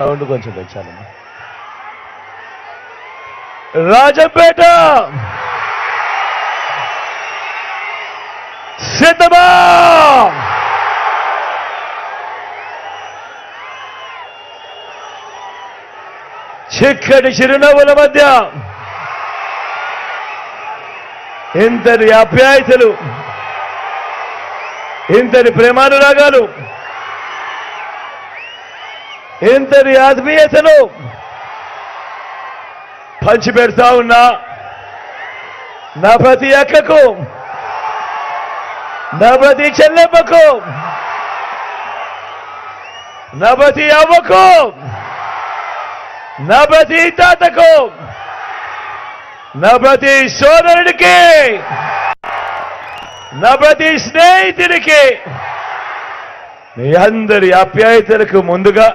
Sound కొంచెం పెంచాలమ్మా. రాజంపేట! సిద్ధమా చిక్కటి చిరునవ్వుల మధ్య ఇంతటి ఆప్యాయతలు ఇంతటి ప్రేమానురాగాలు ఇంత ఆత్మీయతను పంచిపెడతా ఉన్నా. నా ప్రతి అక్కకు. నా ప్రతి చెల్లెమ్మకు. నా ప్రతి అవ్వకు. నా ప్రతి తాతకు. నా ప్రతి సోదరుడికి. నా ప్రతి స్నేహితుడికి. మీ అందరి ఆప్యాయతలకు ముందుగా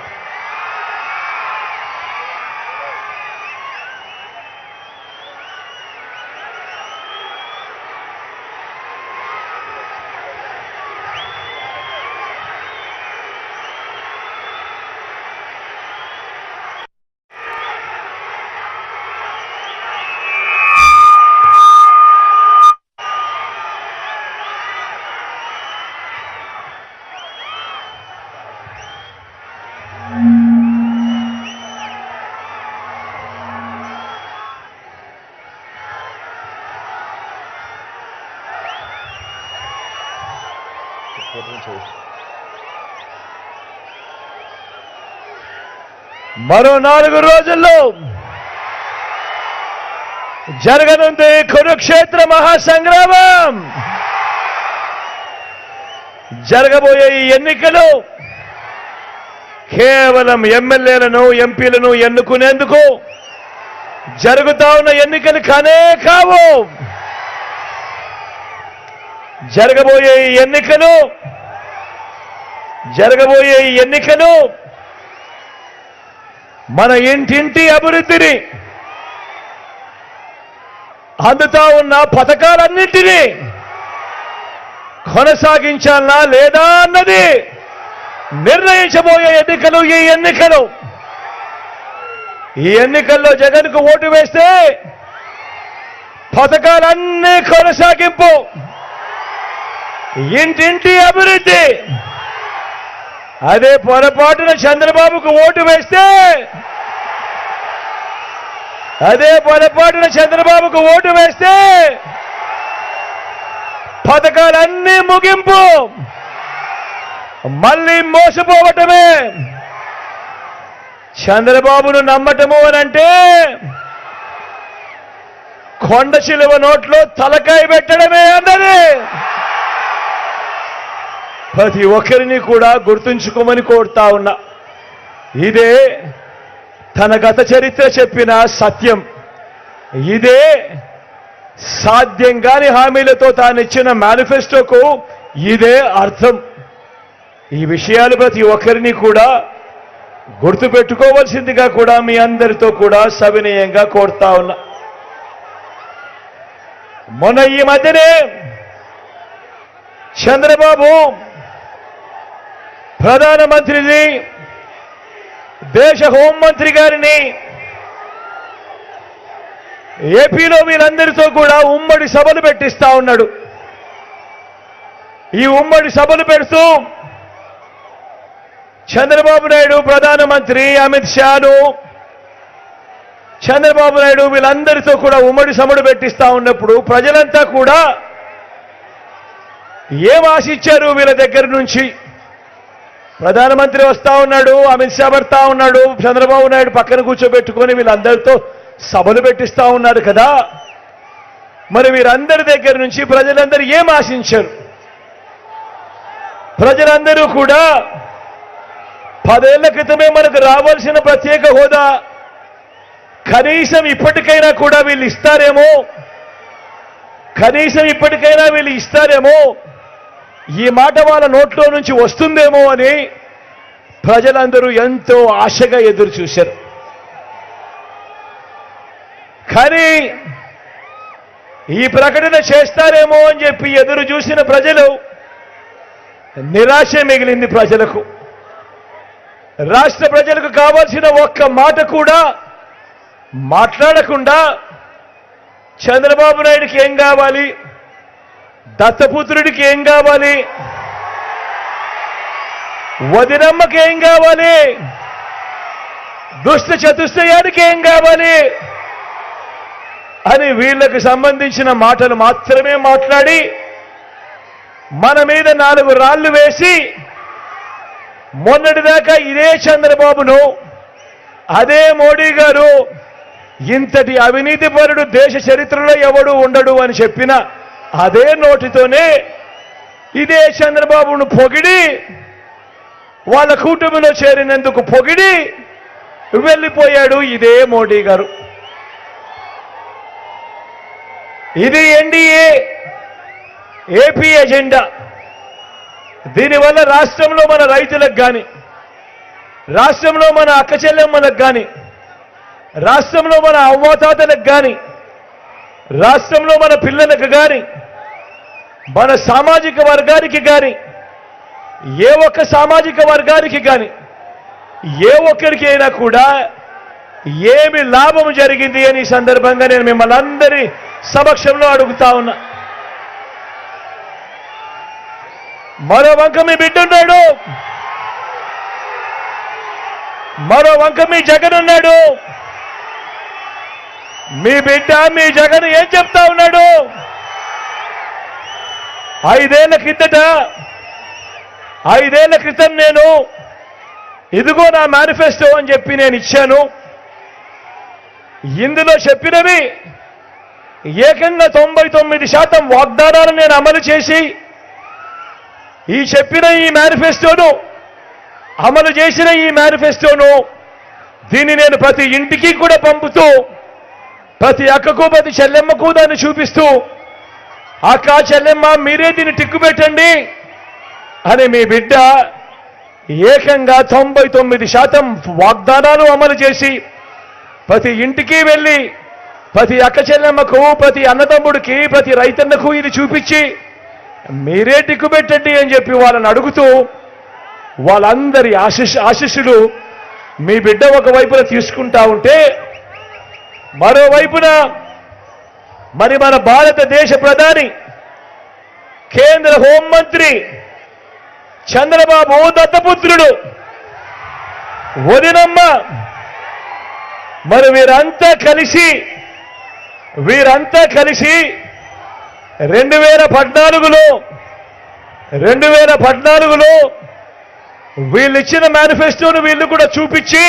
మరో నాలుగు రోజుల్లో జరగనుంది కురుక్షేత్ర మహాసంగ్రామం. జరగబోయే ఈ ఎన్నికలు కేవలం ఎమ్మెల్యేలను ఎంపీలను ఎన్నుకునేందుకు జరుగుతా ఉన్న ఎన్నికలు కానే కావు. జరగబోయే ఈ ఎన్నికలు జరగబోయే ఈ ఎన్నికలు మన ఇంటింటి అభివృద్ధిని అందుతా ఉన్న పథకాలన్నింటినీ కొనసాగించాలా లేదా అన్నది నిర్ణయించబోయే ఎన్నికలు ఈ ఎన్నికలు. ఈ ఎన్నికల్లో జగన్కు ఓటు వేస్తే పథకాలన్నీ కొనసాగింపు. ఇంటింటి అభివృద్ధి అదే పొరపాటున చంద్రబాబుకు ఓటు వేస్తే అదే పొరపాటున చంద్రబాబుకు ఓటు వేస్తే పథకాలన్నీ ముగింపు. మళ్ళీ మోసపోవటమే. చంద్రబాబును నమ్మటము అనంటే కొండ చిలువ నోట్లో తలకాయ పెట్టడమే అన్నది. ప్రతి ఒక్కరిని కూడా గుర్తుంచుకోమని కోరుతా ఉన్నా. ఇదే తన గత చరిత్ర చెప్పిన సత్యం. ఇదే సాధ్యం కాని హామీలతో తాను ఇచ్చిన మేనిఫెస్టోకు ఇదే అర్థం. ఈ విషయాలు ప్రతి ఒక్కరిని కూడా గుర్తుపెట్టుకోవాల్సిందిగా కూడా మీ అందరితో కూడా సవినయంగా కోరుతా ఉన్నా. మొన్న ఈ మధ్యనే చంద్రబాబు ప్రధానమంత్రిని దేశ హోంమంత్రి గారిని ఏపీలో మీరందరితో కూడా ఉమ్మడి సభలు పెట్టిస్తా ఉన్నాడు. ఈ ఉమ్మడి సభలు పెడుతూ చంద్రబాబు నాయుడు ప్రధానమంత్రి అమిత్ షాను చంద్రబాబు నాయుడు వీళ్ళందరితో కూడా ఉమ్మడి సభలు పెట్టిస్తా ఉన్నప్పుడు ప్రజలంతా కూడా ఏం ఆశించారు వీళ్ళ దగ్గర నుంచి? ప్రధానమంత్రి వస్తా ఉన్నాడు అమిత్ షా పడతా ఉన్నాడు చంద్రబాబు నాయుడు పక్కన కూర్చోబెట్టుకొని వీళ్ళందరితో సభలు పెట్టిస్తా ఉన్నారు కదా. మరి వీరందరి దగ్గర నుంచి ప్రజలందరూ ఏం ఆశించారు? ప్రజలందరూ కూడా పదేళ్ళ క్రితమే మనకు రావాల్సిన ప్రత్యేక హోదా కనీసం ఇప్పటికైనా కూడా వీళ్ళు ఇస్తారేమో? కనీసం ఇప్పటికైనా వీళ్ళు ఇస్తారేమో? ఈ మాట వాళ్ళ నోట్లో నుంచి వస్తుందేమో అని ప్రజలందరూ ఎంతో ఆశగా ఎదురు చూశారు. కానీ ఈ ప్రకటన చేస్తారేమో అని చెప్పి ఎదురు చూసిన ప్రజలు నిరాశ మిగిలింది ప్రజలకు. రాష్ట్ర ప్రజలకు కావాల్సిన ఒక్క మాట కూడా మాట్లాడకుండా చంద్రబాబు నాయుడికి ఏం కావాలి? దత్తపుత్రుడికి ఏం కావాలి? వదినమ్మకి ఏం కావాలి? దుష్ట చతుష్టయానికి ఏం కావాలి? అని వీళ్ళకి సంబంధించిన మాటలు మాత్రమే మాట్లాడి మన మీద నాలుగు రాళ్ళు వేసి మొన్నటిదాకా ఇదే చంద్రబాబును అదే మోడీ గారు ఇంతటి అవినీతిపరుడు దేశ చరిత్రలో ఎవడు ఉండడు అని చెప్పిన అదే నోటితోనే ఇదే చంద్రబాబును పొగిడి వాళ్ళ కూటమిలో చేరినందుకు పొగిడి వెళ్ళిపోయాడు ఇదే మోడీ గారు. ఇది ఎన్డీఏ ఏపీ ఎజెండా. దీనివల్ల రాష్ట్రంలో మన రైతులకు కానీ రాష్ట్రంలో మన అక్క చెల్లెమ్మలకు కానీ రాష్ట్రంలో మన అవ్వాతాతలకు కానీ రాష్ట్రంలో మన పిల్లలకు కానీ మన సామాజిక వర్గానికి కానీ ఏ ఒక్క సామాజిక వర్గానికి కానీ ఏ ఒక్కరికి అయినా కూడా ఏమి లాభం జరిగింది అని సందర్భంగా నేను మిమ్మల్ని అందరి సమక్షంలో అడుగుతా ఉన్నా. మరో వంక మీ బిడ్డ ఉన్నాడు మరో వంక మీ జగన్ ఉన్నాడు. మీ బిడ్డ మీ జగన్ ఏం చెప్తా ఉన్నాడు? ఐదేళ్ళ కిందట ఐదేళ్ళ క్రితం నేను ఇదిగో నా మేనిఫెస్టో అని చెప్పి నేను ఇచ్చాను. ఇందులో చెప్పినవి ఏకంగా తొంభై తొమ్మిది శాతం వాగ్దానాలు నేను అమలు చేసి ఈ చెప్పిన ఈ మేనిఫెస్టోను అమలు చేసిన ఈ మేనిఫెస్టోను దీన్ని నేను ప్రతి ఇంటికి కూడా పంపుతూ ప్రతి అక్కకు ప్రతి చెల్లెమ్మకు దాన్ని చూపిస్తూ అక్క చెల్లెమ్మ మీరే దీన్ని టిక్కు పెట్టండి అని మీ బిడ్డ ఏకంగా తొంభై తొమ్మిది శాతం వాగ్దానాలు అమలు చేసి ప్రతి ఇంటికి వెళ్ళి ప్రతి అక్క చెల్లెమ్మకు ప్రతి అన్నదమ్ముడికి ప్రతి రైతన్నకు ఇది చూపించి మీరే టిక్కు పెట్టండి అని చెప్పి వాళ్ళని అడుగుతూ వాళ్ళందరి ఆశిష్ ఆశిస్సులు మీ బిడ్డ ఒకవైపున తీసుకుంటా ఉంటే మరోవైపున మరి మన భారతదేశ ప్రధాని కేంద్ర హోంమంత్రి చంద్రబాబు దత్తపుత్రుడు. వదినమ్మ మరి వీరంతా కలిసి వీరంతా కలిసి రెండు వేల పద్నాలుగులో రెండు వేల పద్నాలుగులో వీళ్ళిచ్చిన మేనిఫెస్టోను వీళ్ళు కూడా చూపించి